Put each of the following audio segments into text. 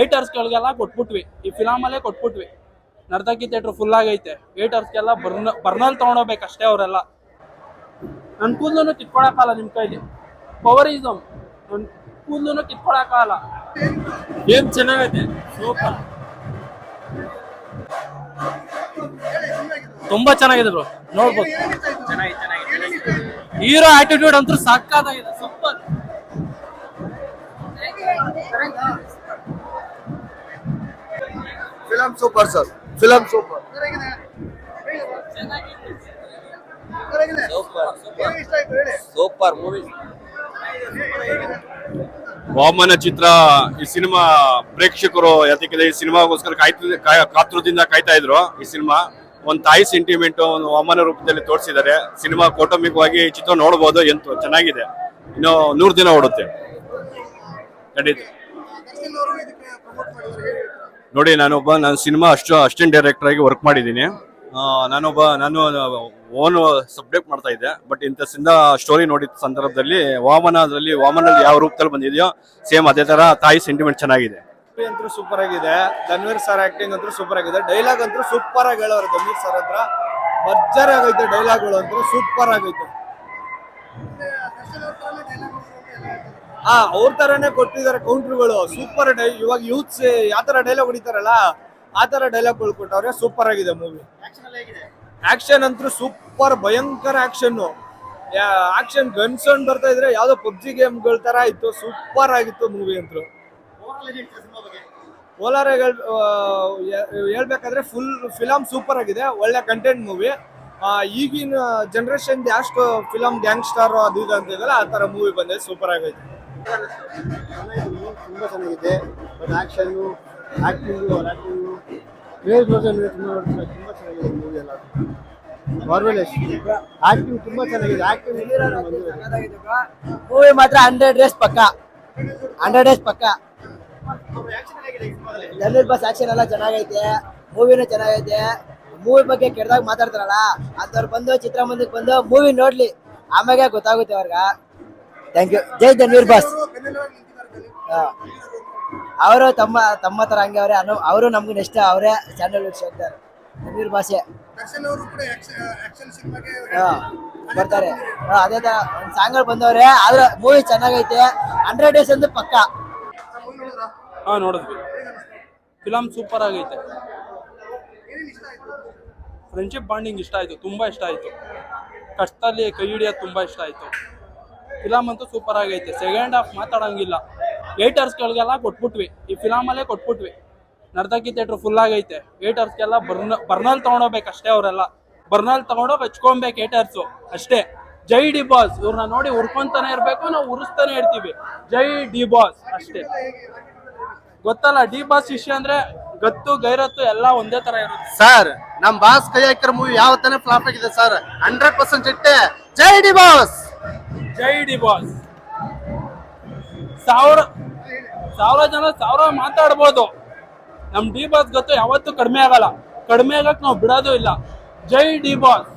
ಏಟರ್ಸ್ಗಳಿಗೆಲ್ಲ ಕೊಟ್ಬಿಟ್ವಿ. ಈ ಫಿಲಮಲ್ಲೇ ಕೊಟ್ಬಿಟ್ವಿ. ನರ್ತಕಿ ಥಿಯೇಟ್ರ್ ಫುಲ್ ಆಗೈತೆ. ಏಟರ್ಸ್ಗೆಲ್ಲ ಬರ್ನ ಬರ್ನಲ್ಲಿ ತೊಗೊಂಡೋಗ್ಬೇಕು ಅಷ್ಟೇ ಅವರೆಲ್ಲ. ನನ್ನ ಕೂದಲು ಕಿತ್ಕೊಳಕ್ಕಾಗಲ್ಲ ನಿಮ್ಮ ಕೈಲಿ. ಪವರಿಸಮ್ ನನ್ನ ಕೂದಲು ಕಿತ್ಕೊಳಕ್ಕಾಗಲ್ಲ. ಏನ್ ಚೆನ್ನಾಗೈತೆ. ಸೂಪರ್ ತುಂಬಾ ಚೆನ್ನಾಗಿದೆ ಬ್ರೋ ನೋಡ್ಬೋದು. ಹೀರೋ ಆಟಿಟ್ಯೂಡ್ ಅಂತೂ ಸಕ್ಕತ್ತಾಗಿದೆ super film super sir film super. Super movie. Vamana ಚಿತ್ರ ಈ ಸಿನಿಮಾ ಪ್ರೇಕ್ಷಕರು ಯಾತಕ್ಕಿದೆ ಈ ಸಿನಿಮಾಗೋಸ್ಕರ ಕಾಯ್ತ ಕಾತೃದಿಂದ ಕಾತುರದಿಂದ ಕಾಯ್ತಾ ಇದ್ರು ಈ ಸಿನಿಮಾ. ಒಂದು ತಾಯಿ ಸೆಂಟಿಮೆಂಟ್ ಒಂದು ವಾಮನ ರೂಪದಲ್ಲಿ ತೋರಿಸಿದ್ದಾರೆ. ಸಿನಿಮಾ ಕೌಟುಂಬಿಕವಾಗಿ ಈ ಚಿತ್ರ ನೋಡಬಹುದು ಎಂತ ಚೆನ್ನಾಗಿದೆ. ಇನ್ನು ನೂರು ದಿನ ಓಡುತ್ತೆ. ಖಂಡಿತ. ನೋಡಿ, ನಾನೊಬ್ಬ, ನಾನು ಸಿನಿಮಾ ಅಷ್ಟು ಅಸಿಸ್ಟೆಂಟ್ ಡೈರೆಕ್ಟರ್ ಆಗಿ ವರ್ಕ್ ಮಾಡಿದ್ದೀನಿ. ನಾನೊಬ್ಬ, ನಾನು ಓನ್ ಸಬ್ಜೆಕ್ಟ್ ಮಾಡ್ತಾ ಇದ್ದೆ. ಬಟ್ ಇಂಥ ಸ್ಟೋರಿ ನೋಡಿದ ಸಂದರ್ಭದಲ್ಲಿ ವಾಮನ ಅದರಲ್ಲಿ, ವಾಮನಲ್ಲಿ ಯಾವ ರೂಪದಲ್ಲಿ ಬಂದಿದೆಯೋ ಸೇಮ್ ಅದೇ ತರ ತಾಯಿ ಸೆಂಟಿಮೆಂಟ್ ಚೆನ್ನಾಗಿದೆ. ಅಂತೂ ಸೂಪರ್ ಆಗಿದೆ. ಧನ್ವೀರ್ ಸರ್ ಆಕ್ಟಿಂಗ್ ಅಂತೂ ಸೂಪರ್ ಆಗಿದೆ. ಡೈಲಾಗ್ ಅಂತೂ ಸೂಪರ್ ಆಗಿ ಹೇಳೋರು ಧನ್ವೀರ್ ಸರ್ ಹತ್ರ. ಭರ್ಜರಿ ಆಗೈತೆ ಡೈಲಾಗ್ಗಳು ಅಂತೂ ಸೂಪರ್ ಆಗೈತೆ ಹಾ ಅವ್ರ ತರನೇ ಕೊಟ್ಟಿದ್ದಾರೆ ಕೌಂಟ್ರುಗಳು ಸೂಪರ್ ಡೈ ಇವಾಗ ಯೂತ್ಸ್ ಯಾವ ತರ ಡೈಲಾಗ್ ಹೊಡಿತಾರಲ್ಲ ಆ ತರ ಡೈಲಾಗ್ಗಳು ಕೊಟ್ಟವ್ರೆ ಸೂಪರ್ ಆಗಿದೆ ಮೂವಿ ಆಕ್ಷನ್ ಅಂತೂ ಸೂಪರ್ ಭಯಂಕರ ಆಕ್ಷನ್ ಆಕ್ಷನ್ ಗನ್ಸ್ ಸೌಂಡ್ ಬರ್ತಾ ಇದ್ರೆ ಯಾವ್ದೋ ಪಬ್ಜಿ ಗೇಮ್ಗಳ ತರ ಇತ್ತು ಸೂಪರ್ ಆಗಿತ್ತು ಮೂವಿ ಅಂತೂ. ಆ, ಹೇ- ಹೇಳ್ಬೇಕಾದ್ರೆ ಫುಲ್ ಫಿಲಮ್ ಸೂಪರ್ ಆಗಿದೆ ಒಳ್ಳೆ ಕಂಟೆಂಟ್ ಮೂವಿ ಈಗಿನ ಜನರೇಷನ್ ಅಷ್ಟು ಫಿಲಮ್ ಗ್ಯಾಂಗ್ಸ್ಟಾರ್ ಅದು ಇದು ಅಂತ ಇದೆಯಲ್ಲ ಆ ತರ ಮೂವಿ ಬಂದಿದೆ ಸೂಪರ್ ಆಗೈತೆ ತುಂಬ ಚೆನ್ನಾಗಿದೆ. ಬಟ್ ಆ್ಯಕ್ಷನ್ನು ಆ್ಯಕ್ಟಿಂಗು ಅವ್ರ ಆ್ಯಕ್ಟಿಂಗು ಕ್ರೇಜ್ ವರ್ಜನ್ ತುಂಬ ತುಂಬ ಚೆನ್ನಾಗಿದೆ ಮೂವಿ ಎಲ್ಲ ಮಾರ್ವೆಲೆಸ್ ಆ್ಯಕ್ಟಿಂಗ್ ತುಂಬ ಚೆನ್ನಾಗಿದೆ. ಆ್ಯಕ್ಟಿಂಗ್ ಮೂವಿ ಮಾತ್ರ ಹಂಡ್ರೆಡ್ ಡೇಸ್ ಪಕ್ಕ. ಹಂಡ್ರೆಡ್ ಡೇಸ್ ಪಕ್ಕ. ಧನುರ್ ಬಸ್ ಆ್ಯಕ್ಷನ್ ಎಲ್ಲ ಚೆನ್ನಾಗೈತೆ. ಮೂವಿನೂ ಚೆನ್ನಾಗೈತೆ. ಮೂವಿ ಬಗ್ಗೆ ಕೆಟ್ಟದಾಗ ಮಾತಾಡ್ತಾರಲ್ಲ ಅಂಥವ್ರು ಬಂದು ಚಿತ್ರಮಂದಿರಕ್ಕೆ ಬಂದು ಮೂವಿ ನೋಡ್ಲಿ. ಆಮೇಲೆ ಗೊತ್ತಾಗುತ್ತೆ ಅವ್ರಿಗೆ. ಥ್ಯಾಂಕ್ ಯು ಜೈ ಧನ್ವೀರ್ ಬಾಸ್ ಅವರು ತಮ್ಮ ತಮ್ಮ ತರ ಹಂಗೆ ಅವರೇ ಅನು ಅವರು ನಮ್ಗೆ ನೆಕ್ಸ್ಟ್ ಅವರೇ ಚಾನಲ್ ಹೋಗ್ತಾರೆ ಧನ್ವೀರ್ ಭಾಷೆ ಹಾ, ಬರ್ತಾರೆ. ಹಾ, ಅದೇ ಥರ ಒಂದು ಸಾಂಗ್ಗಳು ಬಂದವ್ರೆ ಆದ್ರೆ ಮೂವಿ ಚೆನ್ನಾಗೈತೆ. ಹಂಡ್ರೆಡ್ ಡೇಸ್ ಅಂದ್ರೆ ಪಕ್ಕ. ಹಾ ನೋಡಿದ್ವಿ. ಫಿಲಮ್ ಸೂಪರ್ ಆಗೈತೆ. ಫ್ರೆಂಡ್ಶಿಪ್ ಬಾಂಡಿಂಗ್ ಇಷ್ಟ ಆಯ್ತು ತುಂಬಾ ಇಷ್ಟ ಆಯ್ತು. ಕಷ್ಟದಲ್ಲಿ ಕೈ ಹಿಡಿಯೋದು ತುಂಬಾ ಇಷ್ಟ ಆಯ್ತು. ಫಿಲಮ್ ಅಂತೂ ಸೂಪರ್ ಆಗೈತೆ. ಸೆಕೆಂಡ್ ಹಾಫ್ ಮಾತಾಡಂಗಿಲ್ಲ. ಏಟರ್ಸ್ಗಳಿಗೆಲ್ಲ ಕೊಟ್ಬಿಟ್ವಿ. ಈ ಫಿಲಮಲ್ಲೇ ಕೊಟ್ಬಿಟ್ವಿ. ನರ್ತಕಿ ಥಿಯೇಟ್ರ್ ಫುಲ್ ಆಗೈತೆ. ಏಟರ್ಸ್ಗೆಲ್ಲ ಬರ್ನ ಬರ್ನಲ್ಲಿ ತೊಗೊಂಡೋಗ್ಬೇಕು ಅಷ್ಟೇ ಅವರೆಲ್ಲ. ಬರ್ನಲ್ಲಿ ತೊಗೊಂಡೋಗಿ ಹಚ್ಕೊಬೇಕು ಏಟರ್ಸು ಅಷ್ಟೇ. ಜೈ ಡಿ ಬಾಸ್. ಇವ್ರನ್ನ ನೋಡಿ ಉರ್ಕೊಂತಾನೆ ಇರಬೇಕು, ನಾವು ಉರಿಸ್ತಾನೆ ಇರ್ತೀವಿ. ಜೈ ಡಿ ಬಾಸ್ ಅಷ್ಟೇ. ಗೊತ್ತಲ್ಲ, ಡಿ ಬಾಸ್ ಇಷ್ಯ ಅಂದ್ರೆ ಗತ್ತು, ಗೈರತ್ತು ಎಲ್ಲ ಒಂದೇ ತರ ಇರುತ್ತೆ. ಸರ್ ನಮ್ ಬಾಸ್ ಕೈ ಹಾಕಿರೋ ಮೂವಿ ಯಾವತ್ತಾನೆ ಫ್ಲಾಪ್ ಆಗಿದೆ ಸರ್ ಹಂಡ್ರೆಡ್ ಪರ್ಸೆಂಟ್ ಇಟ್ಟೆ ಜೈ ಡಿ ಬಾಸ್! ಜೈ ಡಿ ಬಾಸ್ ಸಾವಿರ ಸಾವಿರ ಜನ ಸಾವಿರ ಮಾತಾಡ್ಬೋದು. ನಮ್ ಡಿ ಬಾಸ್ ಗೊತ್ತು ಯಾವತ್ತೂ ಕಡಿಮೆ ಆಗಲ್ಲ. ಕಡಿಮೆ ಆಗಕ್ ನಾವು ಬಿಡೋದು ಇಲ್ಲ. ಜೈ ಡಿ ಬಾಸ್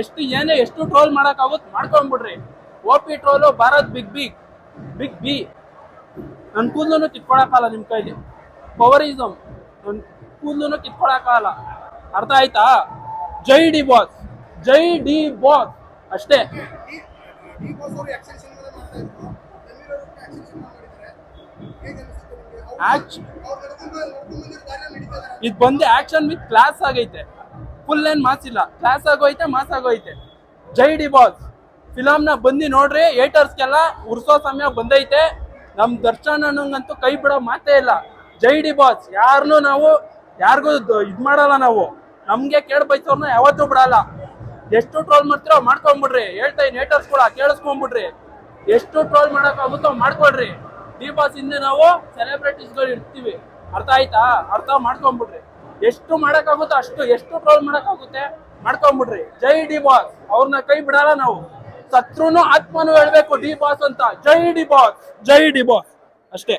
ಎಷ್ಟು ಏನೇ ಎಷ್ಟು ಟ್ರೋಲ್ ಮಾಡಕ್ ಆಗುತ್ತೆ ಮಾಡ್ಕೊಂಡ್ಬಿಡ್ರಿ. O P troll Bharat big big big B ನನ್ ಕೂದಲು ಕಿತ್ಕೊಳಕಾಲ ನಿಮ್ ಕೈಲಿ. ಪವರಿಸಮ್ ನನ್ ಕೂದಲು ಕಿತ್ಕೊಳಕಾಲ ಅರ್ಥ ಆಯ್ತಾ? ಜೈ ಡಿ ಬಾಸ್. ಜೈ ಡಿ ಬಾಸ್. ಅಷ್ಟೇ. ಇದು ಬಂದು ಆಕ್ಷನ್ ವಿತ್ ಕ್ಲಾಸ್ ಆಗೈತೆ. ಫುಲ್ ಏನ್ ಮಾಸಿಲ್ಲ ಇಲ್ಲ. ಕ್ಲಾಸ್ ಆಗೋಯ್ತೆ ಮಾಸ್ ಆಗೋಯ್ತೆ. ಜೈ ಡಿ ಬಾಸ್ ಫಿಲಮ್ನ ನ ಬಂದು ನೋಡ್ರಿ. ಏಟರ್ಸ್ಗೆಲ್ಲ ಉರ್ಸೋ ಸಮಯ ಬಂದೈತೆ. ನಮ್ ದರ್ಶನ್ ಅನ್ನಂಗಂತೂ ಕೈ ಬಿಡೋ ಮಾತೇ ಇಲ್ಲ. ಜೈ ಡಿ ಬಾಸ್ ಯಾರನ್ನೂ ನಾವು ಯಾರಿಗೂ ಇದು ಮಾಡಲ್ಲ ನಾವು. ನಮ್ಗೆ ಕೇಳ್ ಬೈಸೋರ್ನ ಯಾವತ್ತೂ ಬಿಡಲ್ಲ. ಎಷ್ಟು ಟ್ರೋಲ್ ಮಾಡ್ತೀರೋ ಮಾಡ್ಕೊಂಬಿಡ್ರಿ. ಹೇಳ್ತಾ ಇನ್ ಹೇಟರ್ಸ್ ಕೂಡ, ಕೇಳಿಸ್ಕೊಂಬಿಡ್ರಿ. ಎಷ್ಟು ಟ್ರೋಲ್ ಮಾಡಕ್ ಆಗುತ್ತೋ ಮಾಡ್ಕೊಳ್ರಿ. ಬಾಸ್ ಹಿಂದೆ ನಾವು ಸೆಲೆಬ್ರಿಟೀಸ್ಗಳು ಇರ್ತೀವಿ. ಅರ್ಥ ಆಯ್ತಾ? ಅರ್ಥ ಮಾಡ್ಕೊಂಬಿಡ್ರಿ. ಎಷ್ಟು ಮಾಡೋಕ್ಕಾಗುತ್ತೋ ಅಷ್ಟು ಎಷ್ಟು ಟ್ರೋಲ್ ಮಾಡೋಕ್ಕಾಗುತ್ತೆ ಮಾಡ್ಕೊಂಬಿಡ್ರಿ. ಜೈ ಡಿ ಬಾಸ್ ಅವ್ರನ್ನ ಕೈ ಬಿಡಲ್ಲ ನಾವು. ಸತ್ರುನು ಆತ್ಮನು ಹೇಳ್ಬೇಕು ಡಿ ಬಾಸ್ ಅಂತ. ಜೈ ಡಿ ಬಾಸ್ ಜೈ ಡಿ ಬಾಸ್ ಅಷ್ಟೇ.